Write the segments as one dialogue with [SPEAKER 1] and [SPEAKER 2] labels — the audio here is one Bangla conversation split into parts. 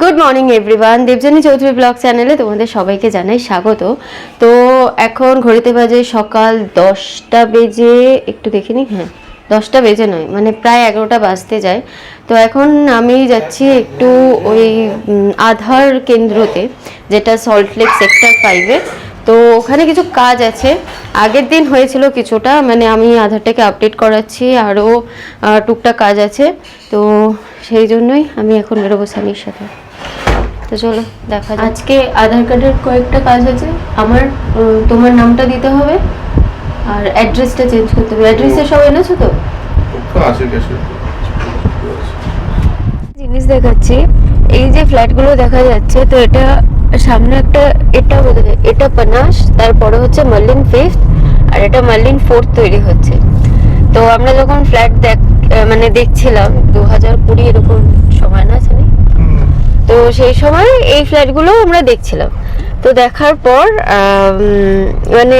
[SPEAKER 1] Good morning everyone Debjani Chowdhury blog চ্যানেলে তোমাদের সবাইকে জানাই স্বাগত। তো এখন ঘড়িতে বাজে সকাল দশটা বেজে, একটু দেখে দেখিনি হ্যাঁ দশটা বেজে নয় মানে প্রায় এগারোটা বাজতে যায়। তো এখন আমি যাচ্ছি একটু ওই আধার কেন্দ্রতে, যেটা সল্টলেক সেক্টর ফাইভে তো ওখানে কিছু কাজ আছে। আগের দিন হয়েছিল কিছুটা মানে আমি আধারটাকে আপডেট করাচ্ছি, আরও টুকটাক কাজ আছে। তো সেই জন্যই আমি এখন বেরোবো স্বামীর সাথে। তো চলো দেখা যাক। আজকে আধার কার্ডের কয়েকটা কাজ আছে। আমার তোমার নামটা দিতে হবে আর অ্যাড্রেসটা চেঞ্জ করতে হবে। অ্যাড্রেসে সব এনেছো তো? জিনিস দেখাচ্ছি। এই যে ফ্ল্যাটগুলো দেখা যাচ্ছে তো এটা সামনে একটা এটা এটা পানাস তারপরে হচ্ছে মার্লিন ফিফথ আর এটা মার্লিন ফোর্থ তৈরি হচ্ছে। তো আমরা যখন ফ্ল্যাট দেখ আহ, মানে দেখছিলাম দু হাজার কুড়ি এরকম সময় না জানি? তো সেই সময় এই ফ্ল্যাটগুলো আমরা দেখছিলাম। তো দেখার পর মানে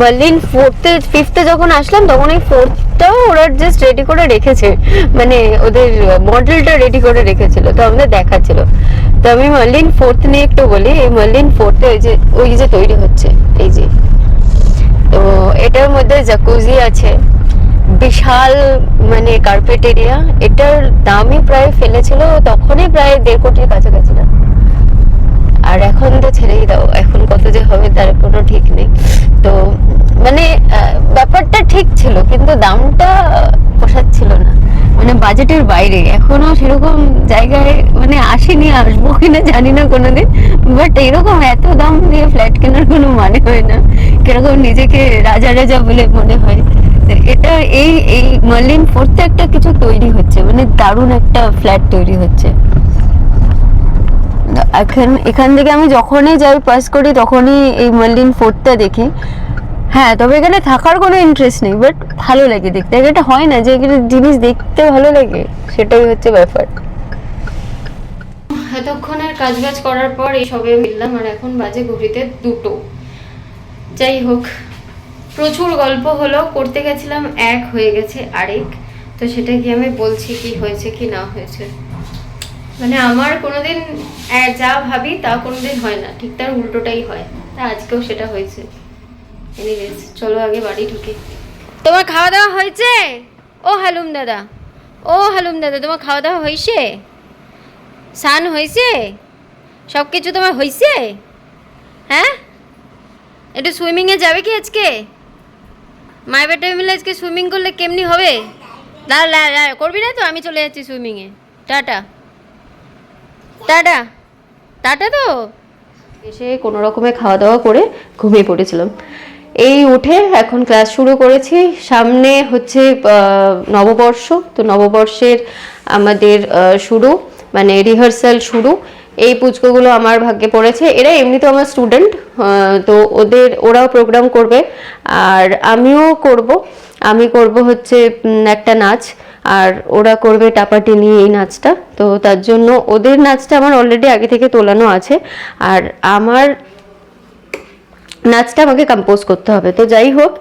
[SPEAKER 1] বার্লিন ফোর্থে ফিফথে যখন আসলাম, তখন এই ফোর্থটাও ওরা জাস্ট রেডি করে রেখেছে। মানে ওদের মডেলটা রেডি করে রেখেছিল, তো আমাদের দেখাচ্ছিল। তো আমি মার্লিন ফোর্থ নিয়ে একটু বলি, এই মার্লিন ফোর্থে ওই যে ওই যে তৈরি হচ্ছে, এই যে। তো এটার মধ্যে জাকুজি আছে। বিশাল মানে কার্পেট এরিয়া এটার দামই প্রায় ফেলেছিল, তখনই প্রায় দেড় কোটির কাছাকাছি না। আর এখন তো ছেড়েই দাও, এখন কত যে হবে তার কোনো ঠিক নেই। তো মানে ব্যাপারটা ঠিক ছিল, কিন্তু দামটা পোষাচ্ছিল না। মানে বাজেটের বাইরে। এখনও সেরকম জায়গায় মানে আসেনি, আসব কিনা জানি না কোনোদিন। বাট এরকম এত দাম দিয়ে ফ্ল্যাট কেনার কোনো মানে হয় না। কীরকম নিজেকে রাজা রাজা বলে মনে হয়। এটা এই এই মার্লিন ফোর্থে একটা কিছু তৈরি হচ্ছে মানে দারুণ একটা ফ্ল্যাট তৈরি হচ্ছে। এখন, এখান থেকে আমি যখনই যাই পাস করি, তখনই এই মার্লিন ফোর্টটা দেখি। হ্যাঁ তবে এখানে থাকার কোনো ইন্টারেস্ট নেই বাট ভালো লাগে দেখতে। এটা হয় না যে, এখানে জিনিস দেখতে ভালো লাগে, সেটাই হচ্ছে ব্যাপার। এতক্ষণের কাজ বাজ করার পর এই সবে মিললাম, আর এখন বাজে ঘড়িতে দুটো। যাই হোক প্রচুর গল্প হলো, করতে গেছিলাম এক, হয়ে গেছে আরেক। তো সেটা কি আমি বলছি কি হয়েছে কি না হয়েছে। মানে আমার কোনোদিন যা ভাবি তা কোনোদিন হয় না, ঠিক তার উল্টোটাই হয়। তা আজকেও সেটা হয়েছে। এনিওয়েজ চলো আগে বাড়ি ঢুকি। তোমার খাওয়া দাওয়া হয়েছে? ও হালুম দাদা। ও হালুম দাদা, তোমার খাওয়া দাওয়া হয়েছে? সান হয়েছে? সব কিছু তোমার হয়েছে? হ্যাঁ? একটু সুইমিংয়ে যাবে কি আজকে? মায়ের বেটা মিলে আজকে সুইমিং করলে কেমনি হবে? দাঁড়া, করবি না তো? আমি চলে যাচ্ছি সুইমিংয়ে টাটা। টাটা। টাটা তো? এসে কোনো রকমে খাওয়া দাওয়া করে ঘুমিয়ে পড়েছিলাম। এই উঠে এখন ক্লাস শুরু করেছি। সামনে হচ্ছে নববর্ষ। তো নববর্ষের আমাদের শুরু মানে রিহার্সাল শুরু। এই পুচকোগুলো আমার ভাগ্যে পড়েছে। এরা এমনিতে আমার স্টুডেন্ট তো ওদের, ওরাও প্রোগ্রাম করবে। আর আমিও করব। আমি করব হচ্ছে একটা নাচ। আর ওরা করবে টাপাটি নিয়ে এই নাচটা। তো তার জন্য ওদের নাচটা আমার অলরেডি আগে থেকে তোলানো আছে। আর আমার নাচটা আমাকে কম্পোজ করতে হবে। তো যাই হোক,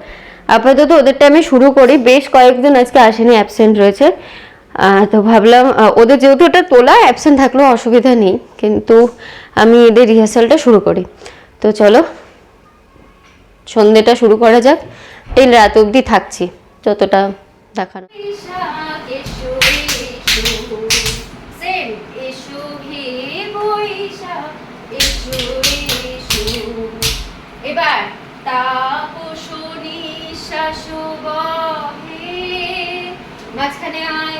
[SPEAKER 1] আপাতত ওদেরটা আমি শুরু করি। বেশ কয়েকদিন আজকে আসেনি অ্যাবসেন্ট রয়েছে। তো ভাবলাম ওদের যেহেতু এটা তোলা অ্যাবসেন্ট থাকলেও অসুবিধা নেই, কিন্তু আমি এদের রিহার্সালটা শুরু করি। তো চলো সন্ধেটা শুরু করা যাক। টিল রাত অবধি থাকছি, যতটা দেখানো
[SPEAKER 2] মাঝখানে আয়।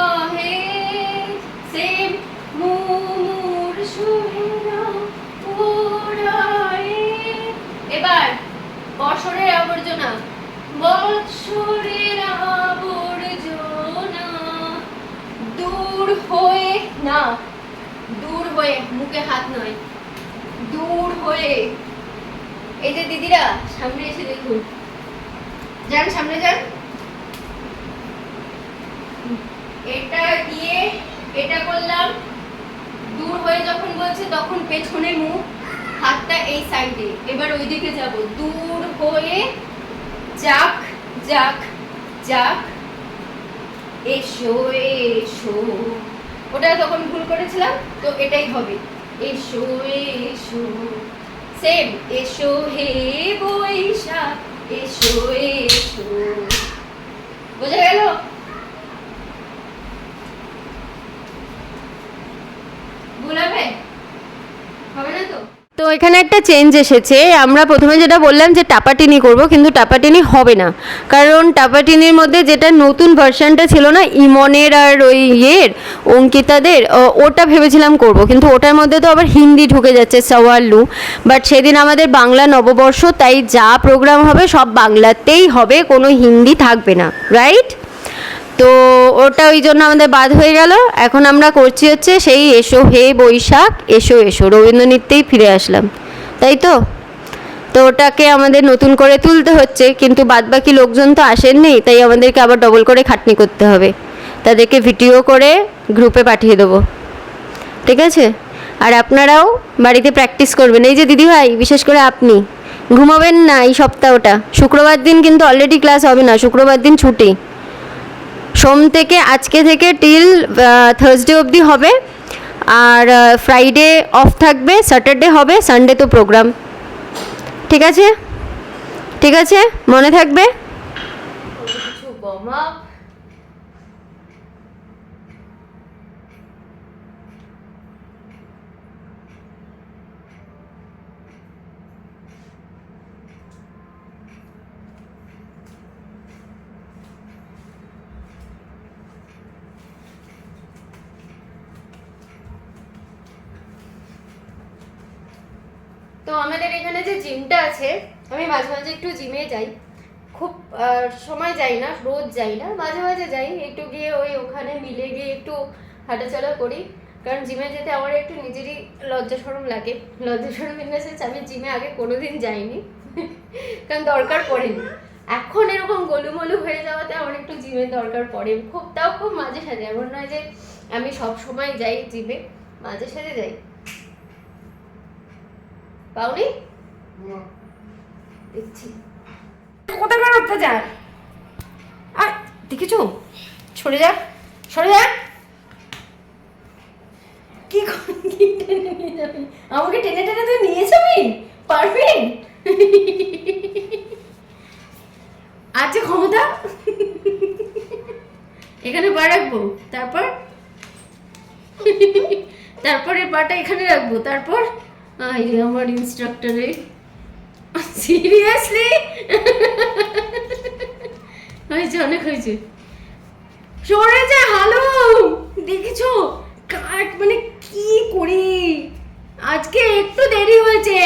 [SPEAKER 2] আবর্জনা বৎসরের আবর্জনা। দূর হয়ে, না, দূর হয়ে, মুখে হাত নয়। দূর হয়ে। এই যে দিদিরা, সামনে এসে দেখুন। যান, সামনে যান।
[SPEAKER 1] এটা দিয়ে এটা করলাম। দূর হয়ে যখন বলছে, তখন পেছনে মুখ, হাতটা এই সাইডে এবার ওইদিকে যাব। দূর হয়ে যাক যাক যাক। এসো এসো। ওটা তখন ভুল করেছিলাম, তো এটাই হবে। এসো এসো। সেম এসো হে বৈশাখ, এসো এসো। বোঝা গেল? ভুল হবে? তো
[SPEAKER 2] এখানে একটা চেঞ্জ এসেছে। আমরা প্রথমে যেটা বললাম যে টাপাটিনি করব, কিন্তু টাপাটিনি হবে না। কারণ টাপাটিনির মধ্যে যেটা নতুন ভার্সনটা ছিল না, ইমনের আর ওই ইয়ের, অঙ্কিতাদের ওটা ভেবেছিলাম করব। কিন্তু ওটার মধ্যে তো আবার হিন্দি ঢুকে যাচ্ছে সওয়াল্লু বাট সেদিন আমাদের বাংলা নববর্ষ, তাই যা প্রোগ্রাম হবে সব বাংলাতেই হবে, কোনো হিন্দি থাকবে না। রাইট তো ওটা ওই জন্য আমাদের বাদ হয়ে গেল। এখন আমরা করছি হচ্ছে সেই এসো হে বৈশাখ, এসো এসো। রবীন্দ্র নৃত্যেই ফিরে আসলাম। তাই তো? তো ওটাকে আমাদের নতুন করে তুলতে হচ্ছে, কিন্তু বাদবাকি লোকজন তো আসেননি, তাই আমাদেরকে আবার ডবল করে খাটনি করতে হবে। তাদেরকে ভিডিও করে গ্রুপে পাঠিয়ে দেবো। ঠিক আছে? আর আপনারাও বাড়িতে প্র্যাকটিস করবেন। এই যে দিদিভাই বিশেষ করে আপনি, ঘুমাবেন না এই সপ্তাহটা। শুক্রবার দিন কিন্তু অলরেডি ক্লাস হবে না, শুক্রবার দিন ছুটি। সোম থেকে আজকে থেকে টিল থার্সডে অবধি হবে। আর ফ্রাইডে অফ থাকবে স্যাটারডে হবে সানডে তো প্রোগ্রাম ঠিক আছে? ঠিক আছে? মনে থাকবে?
[SPEAKER 1] তো আমাদের এখানে যে জিমটা আছে, আমি মাঝে মাঝে একটু জিমে যাই। খুব সময় যাই না, রোজ যাই না, মাঝে মাঝে যাই, একটু গিয়ে ওই ওখানে মিলে গিয়ে একটু হাঁটাচলা করি। কারণ জিমে যেতে আমার একটু নিজেরই লজ্জা সরম লাগে। লজ্জা সরম ইন আমি জিমে আগে কোনোদিন যাইনি। কারণ দরকার পড়েনি। এখন এরকম গোলুমলু হয়ে যাওয়াতে আমার একটু জিমের দরকার পড়ে। খুব, তাও খুব মাঝে সাঝে। এমন নয় যে আমি সব সময় যাই জিমে, মাঝে সাঝে যাই। পাওনি দেখছি। কোথাকার অত্যাচার? আর দেখেছ? সরে যা সরে যা কি কি টেনে নিয়ে যাবি? আমাকে টেনে টেনে তুই নিয়ে যাবি? পারবি আছে ক্ষমতা? এখানে পা রাখব তারপর? তারপরে পাটা এখানে রাখব তারপর? রে আমার ইনস্ট্রাক্টরে সিরিয়াসলি হয়েছে অনেক হয়েছে সরে যা হালো দেখেছ কাট মানে কি করি? আজকে একটু দেরি হয়েছে।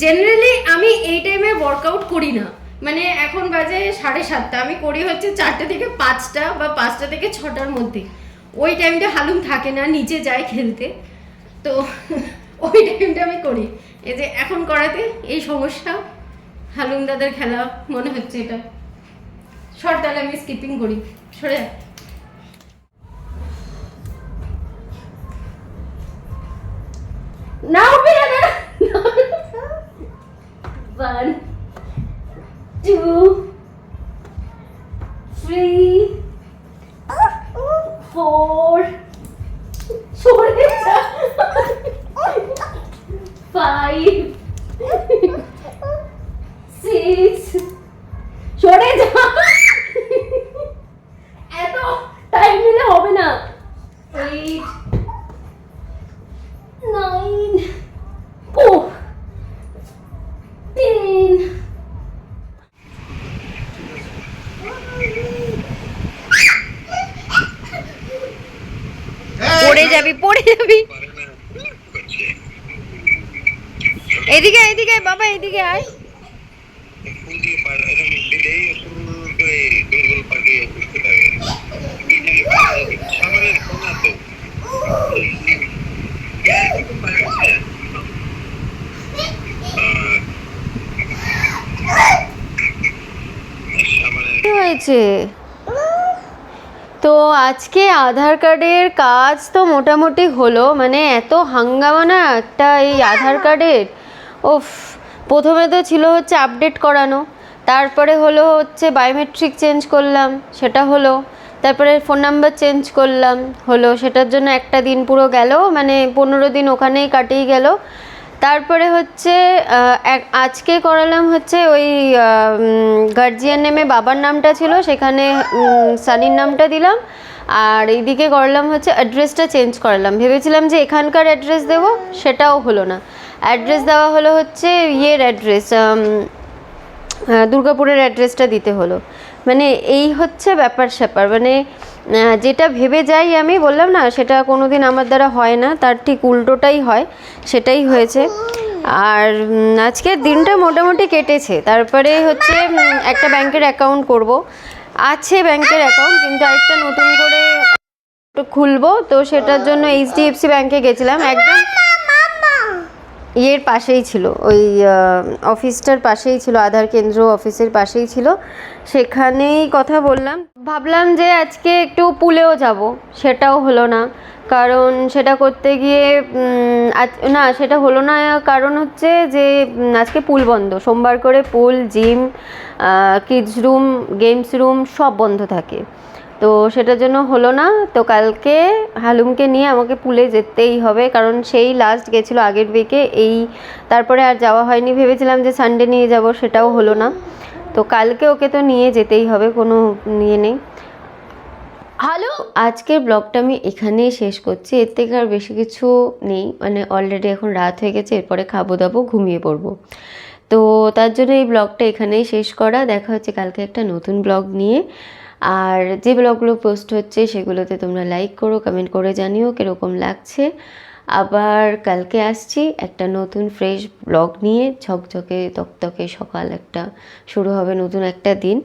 [SPEAKER 1] জেনারেলি আমি এই টাইমে ওয়ার্কআউট করি না। মানে এখন বাজে সাড়ে সাতটা, আমি করি হচ্ছে চারটে থেকে পাঁচটা বা পাঁচটা থেকে ছটার মধ্যে। ওই টাইমটা হালুম থাকে না, নিচে যায় খেলতে। তো ওই টাইমটা আমি করি। এই যে এখন করাতে এই সমস্যা, হালুম দাদার খেলা মনে হচ্ছে এটা। সর তাহলে আমি স্কিপিং করি। সরে না
[SPEAKER 2] এদিকে এদিকে, বাবা, এদিকে আয়।
[SPEAKER 1] হয়েছে? তো আজকে আধার কার্ডের কাজ তো মোটামুটি হলো মানে এত হাঙ্গামা না, একটা এই আধার কার্ডের? ওফ প্রথমে তো ছিল হচ্ছে আপডেট করানো, তারপরে হলো হচ্ছে বায়োমেট্রিক চেঞ্জ করলাম, সেটা হলো, তারপরে ফোন নাম্বার চেঞ্জ করলাম, হলো সেটার জন্য একটা দিন পুরো গেল মানে পনেরো দিন ওখানেই কাটিয়ে গেল, তারপরে হচ্ছে আজকে করালাম হচ্ছে ওই গার্জিয়ান নেমে বাবার নামটা ছিল, সেখানে সানির নামটা দিলাম, আর এইদিকে করলাম হচ্ছে অ্যাড্রেসটা চেঞ্জ করালাম, ভেবেছিলাম যে এখানকার অ্যাড্রেস দেবো, সেটাও হলো না অ্যাড্রেস দেওয়া হলো হচ্ছে ইয়ের অ্যাড্রেস দুর্গাপুরের অ্যাড্রেসটা দিতে হলো। মানে এই হচ্ছে ব্যাপার স্যাপার। মানে যেটা ভেবে যাই আমি, বললাম না, সেটা কোনো দিন আমার দ্বারা হয় না, তার ঠিক উল্টোটাই হয়, সেটাই হয়েছে। আর আজকের দিনটা মোটামুটি কেটেছে। তারপরে হচ্ছে একটা ব্যাংকের অ্যাকাউন্ট করব। আছে ব্যাংকের অ্যাকাউন্ট, কিন্তু আরেকটা নতুন করে খুলবো, তো সেটার জন্য এইচডিএফসি ব্যাংকে গেছিলাম। একদম ইয়ের পাশেই ছিল, ওই অফিসটার পাশেই ছিল, আধার কেন্দ্র অফিসের পাশেই ছিল। সেখানেই কথা বললাম। ভাবলাম যে আজকে একটু পুলেও যাব, সেটাও হলো না। কারণ সেটা করতে গিয়ে না, সেটা হলো না, কারণ হচ্ছে যে আজকে পুল বন্ধ। সোমবার করে pool, gym kids room, games room সব বন্ধ থাকে। তো সেটার জন্য হলো না। তো কালকে হালুমকে নিয়ে আমাকে পুলে যেতেই হবে, কারণ সেই লাস্ট গেছিল আগের উইকে এই তারপরে আর যাওয়া হয়নি। ভেবেছিলাম যে সানডে নিয়ে যাব, সেটাও হলো না। তো কালকে ওকে তো নিয়ে যেতেই হবে, কোনো নিয়ে নেই। হ্যালো আজকের ব্লগটা আমি এখানেই শেষ করছি। এর থেকে আর বেশি কিছু নেই। মানে অলরেডি এখন রাত হয়ে গেছে, এরপরে খাব দাবো ঘুমিয়ে পড়ব। তো তার জন্য এই ব্লগটা এখানেই শেষ করা। দেখা হচ্ছে কালকে একটা নতুন ব্লগ নিয়ে। আর যে ব্লগগুলো পোস্ট হচ্ছে সেগুলোতে তোমরা লাইক করো কমেন্ট করে জানিও কীরকম লাগছে। আবার কালকে আসছি একটা নতুন ফ্রেশ ব্লগ নিয়ে, ঝকঝকে, তকতকে সকাল একটা শুরু হবে নতুন একটা দিন।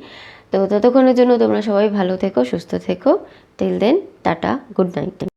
[SPEAKER 1] তো ততক্ষণের জন্য তোমরা সবাই ভালো থেকো, সুস্থ থেকো। Till then tata good night